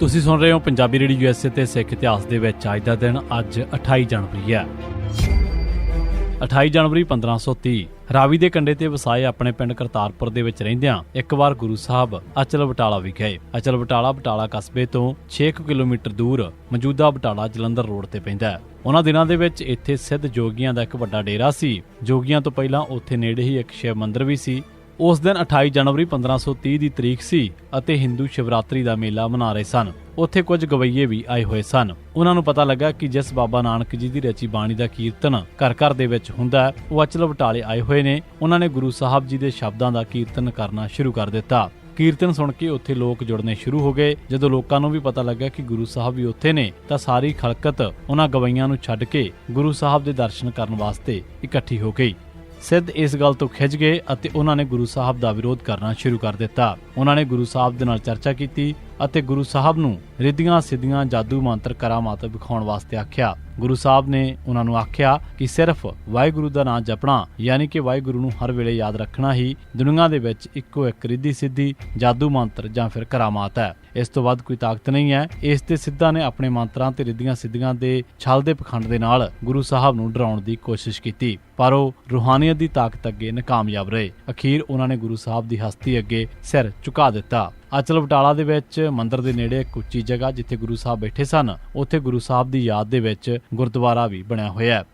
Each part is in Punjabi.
ਤੁਸੀਂ ਸੁਣ ਰਹੇ ਹੋ ਪੰਜਾਬੀ ਰੇਡੀਓ ਯੂਐਸਏ ਤੇ ਸਿੱਖ ਇਤਿਹਾਸ ਦੇ ਵਿੱਚ ਅੱਜ ਦਾ ਦਿਨ, ਅੱਜ 28 ਜਨਵਰੀ ਹੈ। 28 ਜਨਵਰੀ 1530 ਰਾਵੀ ਦੇ ਕੰਢੇ ਤੇ ਵਸਾਏ ਆਪਣੇ ਪਿੰਡ ਕਰਤਾਰਪੁਰ ਦੇ ਵਿੱਚ ਰਹਿੰਦਿਆਂ ਇੱਕ ਵਾਰ ਗੁਰੂ ਸਾਹਿਬ ਅਚਲ ਬਟਾਲਾ ਵੀ ਗਏ ਅਚਲ ਬਟਾਲਾ ਬਟਾਲਾ ਕਸਬੇ ਤੋਂ 6 ਕੁ ਕਿਲੋਮੀਟਰ ਦੂਰ ਮੌਜੂਦਾ ਬਟਾਲਾ ਜਲੰਧਰ ਰੋਡ ਤੇ ਪੈਂਦਾ ਹੈ। ਉਹਨਾਂ ਦਿਨਾਂ ਦੇ ਵਿੱਚ ਇੱਥੇ ਸਿੱਧ ਜੋਗੀਆਂ ਦਾ ਇੱਕ ਵੱਡਾ ਡੇਰਾ ਸੀ। ਜੋਗੀਆਂ ਤੋਂ ਪਹਿਲਾਂ ਉੱਥੇ ਨੇੜੇ ਹੀ ਇੱਕ ਸ਼ਿਵ ਮੰਦਿਰ ਵੀ ਸੀ। ਉਸ ਦਿਨ 28 ਜਨਵਰੀ 1530 ਦੀ ਤਰੀਕ ਸੀ ਅਤੇ ਹਿੰਦੂ ਸ਼ਿਵਰਾਤਰੀ ਦਾ ਮੇਲਾ ਮਨਾ ਰਹੇ ਸਨ। ਉੱਥੇ ਕੁਝ ਗਵਈਏ ਵੀ ਆਏ ਹੋਏ ਸਨ। ਉਹਨਾਂ ਨੂੰ ਪਤਾ ਲੱਗਾ ਕਿ ਜਿਸ ਬਾਬਾ ਨਾਨਕ ਜੀ ਦੀ ਰਚੀ ਬਾਣੀ ਦਾ ਕੀਰਤਨ ਘਰ ਘਰ ਦੇ ਵਿੱਚ ਹੁੰਦਾ ਉਹ ਅਚਲ ਬਟਾਲੇ ਆਏ ਹੋਏ ਨੇ। ਉਹਨਾਂ ਨੇ ਗੁਰੂ ਸਾਹਿਬ ਜੀ ਦੇ ਸ਼ਬਦਾਂ ਦਾ ਕੀਰਤਨ ਕਰਨਾ ਸ਼ੁਰੂ ਕਰ ਦਿੱਤਾ। ਕੀਰਤਨ ਸੁਣ ਕੇ ਉੱਥੇ ਲੋਕ ਜੁੜਨੇ ਸ਼ੁਰੂ ਹੋ ਗਏ। ਜਦੋਂ ਲੋਕਾਂ ਨੂੰ ਵੀ ਪਤਾ ਲੱਗਾ ਕਿ ਗੁਰੂ ਸਾਹਿਬ ਵੀ ਉੱਥੇ ਨੇ, ਤਾਂ ਸਾਰੀ ਖਲਕਤ ਉਹਨਾਂ ਗਵਈਆਂ ਨੂੰ ਛੱਡ ਕੇ ਗੁਰੂ ਸਾਹਿਬ ਦੇ ਦਰਸ਼ਨ ਕਰਨ ਵਾਸਤੇ ਇਕੱਠੀ ਹੋ ਗਈ। ਸਿੱਧ ਇਸ ਗੱਲ ਤੋਂ ਖਿੱਚ ਗਏ ਅਤੇ ਉਹਨਾਂ ਨੇ ਗੁਰੂ ਸਾਹਿਬ ਦਾ ਵਿਰੋਧ ਕਰਨਾ ਸ਼ੁਰੂ ਕਰ ਦਿੱਤਾ। ਉਹਨਾਂ ਨੇ ਗੁਰੂ ਸਾਹਿਬ ਦੇ ਨਾਲ ਚਰਚਾ ਕੀਤੀ ਅਤੇ ਗੁਰੂ ਸਾਹਿਬ ਨੂੰ ਰਿੱਧੀਆਂ ਸਿੱਧੀਆਂ ਜਾਦੂ ਮੰਤਰ ਕਰਾਮਾਤ ਵਿਖਾਉਣ ਵਾਸਤੇ ਆਖਿਆ। ਗੁਰੂ ਸਾਹਿਬ ਨੇ ਉਹਨਾਂ ਨੂੰ ਆਖਿਆ ਕਿ ਸਿਰਫ ਵਾਹਿਗੁਰੂ ਦਾ ਨਾਮ ਜਪਣਾ, ਯਾਨੀ ਕਿ ਵਾਹਿਗੁਰੂ ਨੂੰ ਹਰ ਵੇਲੇ ਯਾਦ ਰੱਖਣਾ ਹੀ ਦੁਨੀਆ ਦੇ ਵਿੱਚ ਇੱਕੋ ਇੱਕ ਰਿੱਧੀ ਸਿੱਧੀ ਜਾਦੂ ਮੰਤਰ ਜਾਂ ਫਿਰ ਕਰਾਮਾਤ ਹੈ। ਇਸ ਤੋਂ ਵੱਧ ਕੋਈ ਤਾਕਤ ਨਹੀਂ ਹੈ। ਇਸ ਤੇ ਸਿੱਧਾ ਨੇ ਆਪਣੇ ਮੰਤਰਾਂ ਤੇ ਰਿੱਧੀਆਂ ਸਿੱਧੀਆਂ ਦੇ ਛਲ ਦੇ ਪਖੰਡ ਦੇ ਨਾਲ ਗੁਰੂ ਸਾਹਿਬ ਨੂੰ ਡਰਾਉਣ ਦੀ ਕੋਸ਼ਿਸ਼ ਕੀਤੀ। ਪਰ ਉਹ ਰੂਹਾਨੀਅਤ ਦੀ ਤਾਕਤ ਅੱਗੇ ਨਾਕਾਮਯਾਬ ਰਹੇ। ਅਖੀਰ ਉਹਨਾਂ ਨੇ ਗੁਰੂ ਸਾਹਿਬ ਦੀ ਹਸਤੀ ਅੱਗੇ ਸਿਰ ਝੁਕਾ ਦਿੱਤਾ। ਅਚਲ ਬਟਾਲਾ ਦੇ ਵਿੱਚ ਮੰਦਿਰ ਦੇ ਨੇੜੇ ਇੱਕ ਉੱਚੀ ਜਗ੍ਹਾ ਜਿੱਥੇ ਗੁਰੂ ਸਾਹਿਬ ਬੈਠੇ ਸਨ, ਉੱਥੇ ਗੁਰੂ ਸਾਹਿਬ ਦੀ ਯਾਦ ਦੇ ਵਿੱਚ ਗੁਰਦੁਆਰਾ ਵੀ ਬਣਿਆ ਹੋਇਆ ਹੈ।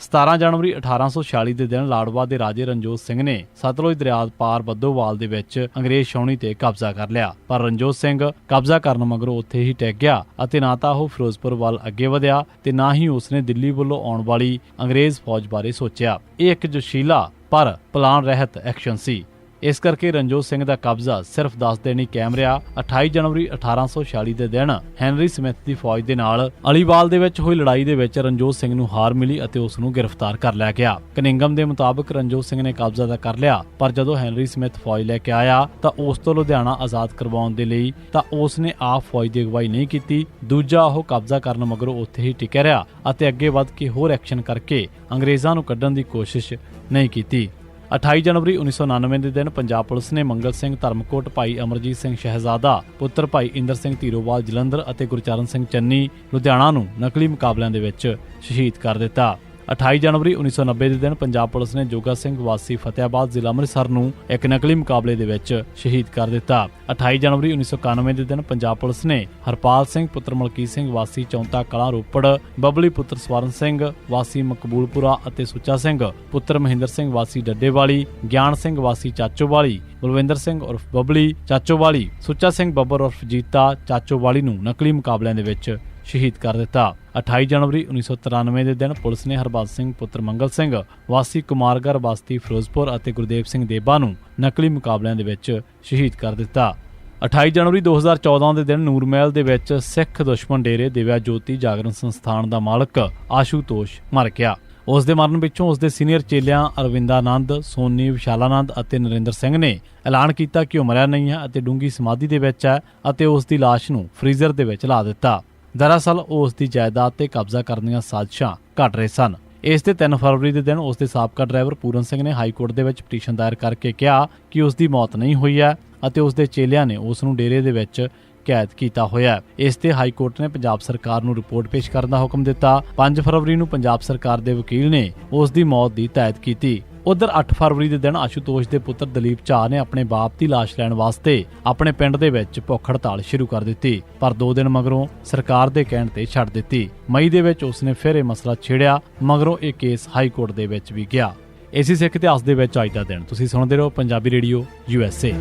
17 ਜਨਵਰੀ 1846 ਦੇ ਦਿਨ ਲਾੜਵਾ ਦੇ ਰਾਜੇ ਰਣਜੋਤ ਸਿੰਘ ਨੇ ਸਤਲੁਜ ਦਰਿਆ ਪਾਰ ਬੱਦੋਵਾਲ ਦੇ ਵਿੱਚ ਅੰਗਰੇਜ਼ ਛਾਉਣੀ ਤੇ ਕਬਜ਼ਾ ਕਰ ਲਿਆ। ਪਰ ਰਣਜੋਤ ਸਿੰਘ ਕਬਜ਼ਾ ਕਰਨ ਮਗਰੋਂ ਉੱਥੇ ਹੀ ਟਿਕ ਗਿਆ ਅਤੇ ਨਾ ਤਾਂ ਉਹ ਫਿਰੋਜ਼ਪੁਰ ਵੱਲ ਅੱਗੇ ਵਧਿਆ ਤੇ ਨਾ ਹੀ ਉਸਨੇ ਦਿੱਲੀ ਵੱਲੋਂ ਆਉਣ ਵਾਲੀ ਅੰਗਰੇਜ਼ ਫੌਜ ਬਾਰੇ ਸੋਚਿਆ। ਇਹ ਇੱਕ ਜੋਸ਼ੀਲਾ ਪਰ ਪਲਾਨ ਰਹਿਤ ਐਕਸ਼ਨ ਸੀ। ਇਸ ਕਰਕੇ ਰਣਜੋਤ ਸਿੰਘ ਦਾ ਕਬਜ਼ਾ ਸਿਰਫ 10 ਦਿਨ ਹੀ ਕਾਇਮ ਰਿਹਾ। 28 ਜਨਵਰੀ 1846 ਦੇ ਦਿਨ ਹੈਨਰੀ ਸਮਿਥ ਦੀ ਫੌਜ ਦੇ ਨਾਲ ਅਲੀਵਾਲ ਦੇ ਵਿੱਚ ਹੋਈ ਲੜਾਈ ਦੇ ਵਿੱਚ ਰਣਜੋਤ ਸਿੰਘ ਨੂੰ ਹਾਰ ਮਿਲੀ ਅਤੇ ਉਸ ਨੂੰ ਗ੍ਰਿਫਤਾਰ ਕਰ ਲਿਆ ਗਿਆ। ਕਨਿੰਗਮ ਦੇ ਮੁਤਾਬਕ ਰਣਜੋਤ ਸਿੰਘ ਨੇ ਕਬਜ਼ਾ ਤਾਂ ਕਰ ਲਿਆ, ਪਰ ਜਦੋਂ ਹੈਨਰੀ ਸਮਿਥ ਫੌਜ ਲੈ ਕੇ ਆਇਆ ਤਾਂ ਉਸ ਤੋਂ ਲੁਧਿਆਣਾ ਆਜ਼ਾਦ ਕਰਵਾਉਣ ਦੇ ਲਈ ਤਾਂ ਉਸ ਨੇ ਆਪ ਫੌਜ ਦੀ ਅਗਵਾਈ ਨਹੀਂ ਕੀਤੀ। ਦੂਜਾ ਉਹ ਕਬਜ਼ਾ ਕਰਨ ਮਗਰੋਂ ਉੱਥੇ ਹੀ ਟਿਕਿਆ ਰਿਹਾ ਅਤੇ ਅੱਗੇ ਵੱਧ ਕੇ ਹੋਰ ਐਕਸ਼ਨ ਕਰਕੇ ਅੰਗਰੇਜ਼ਾਂ ਨੂੰ ਕੱਢਣ ਦੀ ਕੋਸ਼ਿਸ਼ ਨਹੀਂ ਕੀਤੀ। 28 ਜਨਵਰੀ 1999 ਦੇ ਦਿਨ ਪੰਜਾਬ ਪੁਲਿਸ ਨੇ ਮੰਗਲ ਸਿੰਘ ਧਰਮਕੋਟ ਭਾਈ ਅਮਰਜੀਤ ਸਿੰਘ ਸ਼ਹਿਜ਼ਾਦਾ, ਪੁੱਤਰ ਭਾਈ ਇੰਦਰ ਸਿੰਘ ਧੀਰੋਵਾਲ ਜਲੰਧਰ ਅਤੇ ਗੁਰਚਰਨ ਸਿੰਘ ਚੰਨੀ ਲੁਧਿਆਣਾ ਨੂੰ ਨਕਲੀ ਮੁਕਾਬਲਿਆਂ ਦੇ ਵਿੱਚ ਸ਼ਹੀਦ ਕਰ ਦਿੱਤਾ। 28 ਜਨਵਰੀ 1990 ਦੇ ਦਿਨ ਪੰਜਾਬ ਪੁਲਿਸ ਨੇ ਜੋਗਾ ਸਿੰਘ ਵਾਸੀ ਫਤਿਆਬਾਦ ਜ਼ਿਲ੍ਹਾ ਅੰਮ੍ਰਿਤਸਰ ਨੂੰ ਇੱਕ ਨਕਲੀ ਮੁਕਾਬਲੇ ਦੇ ਵਿੱਚ ਸ਼ਹੀਦ ਕਰ ਦਿੱਤਾ। 28 ਜਨਵਰੀ 1991 ਦੇ ਦਿਨ ਪੰਜਾਬ ਪੁਲਿਸ ਨੇ ਹਰਪਾਲ ਸਿੰਘ, ਪੁੱਤਰ ਮਲਕੀਤ ਸਿੰਘ ਵਾਸੀ ਚੌਂਤਾ ਕਲਾਂ ਰੋਪੜ, ਬਬਲੀ ਪੁੱਤਰ ਸਵਰਨ ਸਿੰਘ ਵਾਸੀ ਮਕਬੂਲਪੁਰਾ ਅਤੇ ਸੁੱਚਾ ਸਿੰਘ, ਪੁੱਤਰ ਮਹਿੰਦਰ ਸਿੰਘ ਵਾਸੀ ਡੱਡੇਵਾਲੀ, ਗਿਆਨ ਸਿੰਘ ਵਾਸੀ ਚਾਚੋਵਾਲੀ, ਬਲਵਿੰਦਰ ਸਿੰਘ ਉਰਫ ਬਬਲੀ ਚਾਚੋਵਾਲੀ, ਸੁੱਚਾ ਸਿੰਘ ਬੱਬਰ ਉਰਫ ਜੀਤਾ ਚਾਚੋਵਾਲੀ ਨੂੰ ਨਕਲੀ ਮੁਕਾਬਲਿਆਂ ਦੇ ਵਿੱਚ ਸ਼ਹੀਦ ਕਰ ਦਿੱਤਾ। 28 ਜਨਵਰੀ 1993 ਦੇ ਦਿਨ ਪੁਲਿਸ ਨੇ ਹਰਬੰਸ ਸਿੰਘ, ਪੁੱਤਰ ਮੰਗਲ ਸਿੰਘ, ਵਾਸੀ ਕੁਮਾਰਗੜ ਬਸਤੀ ਫਿਰੋਜ਼ਪੁਰ ਅਤੇ ਗੁਰਦੇਵ ਸਿੰਘ ਦੇਬਾ ਨੂੰ ਨਕਲੀ ਮੁਕਾਬਲਿਆਂ ਦੇ ਵਿੱਚ ਸ਼ਹੀਦ ਕਰ ਦਿੱਤਾ। 28 ਜਨਵਰੀ 2014 ਦੇ ਦਿਨ ਨੂਰਮਹਿਲ ਦੇ ਵਿੱਚ ਸਿੱਖ ਦੁਸ਼ਮਣ ਡੇਰੇ ਦਿਵਿਆ ਜੋਤੀ ਜਾਗਰਣ ਸੰਸਥਾਨ ਦਾ ਮਾਲਕ ਆਸ਼ੂਤੋਸ਼ ਮਰ ਗਿਆ। ਉਸ ਦੇ ਮਰਨ ਪਿੱਛੋਂ ਉਸ ਦੇ ਸੀਨੀਅਰ ਚੇਲਿਆਂ ਅਰਵਿੰਦਾਨੰਦ ਸੋਨੀ ਵਿਸ਼ਾਲਾਨੰਦ ਅਤੇ ਨਰਿੰਦਰ ਸਿੰਘ ਨੇ ਐਲਾਨ ਕੀਤਾ ਕਿ ਉਹ ਮਰਿਆ ਨਹੀਂ ਹੈ ਅਤੇ ਡੂੰਗੀ ਸਮਾਧੀ ਦੇ ਵਿੱਚ ਹੈ ਅਤੇ ਉਸ ਦੀ ਲਾਸ਼ ਨੂੰ ਫ੍ਰੀਜ਼ਰ ਦੇ ਵਿੱਚ ਲਾ ਦਿੱਤਾ। ਦਰਅਸਲ ਉਹ ਉਸ ਦੀ ਜਾਇਦਾਦ ਤੇ ਕਬਜ਼ਾ ਕਰਨ ਦੀਆਂ ਸਾਜ਼ਿਸ਼ਾਂ ਘੜ ਰਹੇ ਸਨ। ਇਸ ਦੇ 3 ਫਰਵਰੀ ਦੇ ਦਿਨ ਉਸ ਦੇ ਸਾਬਕਾ ਡਰਾਈਵਰ ਪੂਰਨ ਸਿੰਘ ਨੇ ਹਾਈ ਕੋਰਟ ਦੇ ਵਿੱਚ ਪਟੀਸ਼ਨ ਦਾਇਰ ਕਰਕੇ ਕਿਹਾ ਕਿ ਉਸ ਦੀ ਮੌਤ ਨਹੀਂ ਹੋਈ ਹੈ ਅਤੇ ਉਸ ਦੇ ਚੇਲਿਆਂ ਨੇ ਉਸ ਨੂੰ ਡੇਰੇ ਦੇ ਵਿੱਚ ਕੈਦ ਕੀਤਾ ਹੋਇਆ ਇਸ ਤੇ ਹਾਈ ਕੋਰਟ ਨੇ ਪੰਜਾਬ ਸਰਕਾਰ ਨੂੰ ਰਿਪੋਰਟ ਪੇਸ਼ ਕਰਨ ਦਾ ਹੁਕਮ ਦਿੱਤਾ। 5 ਫਰਵਰੀ ਨੂੰ ਪੰਜਾਬ ਸਰਕਾਰ ਦੇ ਵਕੀਲ ਨੇ ਉਸ ਦੀ ਮੌਤ ਦੀ ਤਾਇਦ ਕੀਤੀ। ਉਧਰ 8 ਫਰਵਰੀ ਦੇ ਦਿਨ ਆਸ਼ੂਤੋਸ਼ ਦੇ ਪੁੱਤਰ ਦਲੀਪ ਝਾ ਨੇ ਆਪਣੇ ਬਾਪ ਦੀ ਲਾਸ਼ ਲੈਣ ਵਾਸਤੇ ਆਪਣੇ ਪਿੰਡ ਦੇ ਵਿੱਚ ਭੁੱਖ ਹੜਤਾਲ ਸ਼ੁਰੂ ਕਰ ਦਿੱਤੀ, ਪਰ 2 ਦਿਨ ਮਗਰੋਂ ਸਰਕਾਰ ਦੇ ਕਹਿਣ ਤੇ ਛੱਡ ਦਿੱਤੀ। ਮਈ ਦੇ ਵਿੱਚ ਉਸਨੇ ਫਿਰ ਇਹ ਮਸਲਾ ਛੇੜਿਆ, ਮਗਰੋਂ ਇਹ ਕੇਸ ਹਾਈ ਕੋਰਟ ਦੇ ਵਿੱਚ ਵੀ ਗਿਆ। ਇਸੇ ਸਿੱਖ ਇਤਿਹਾਸ ਦੇ ਵਿੱਚ ਅੱਜ ਦਾ ਦਿਨ। ਤੁਸੀਂ ਸੁਣਦੇ ਰਹੋ Punjabi radio, U S A.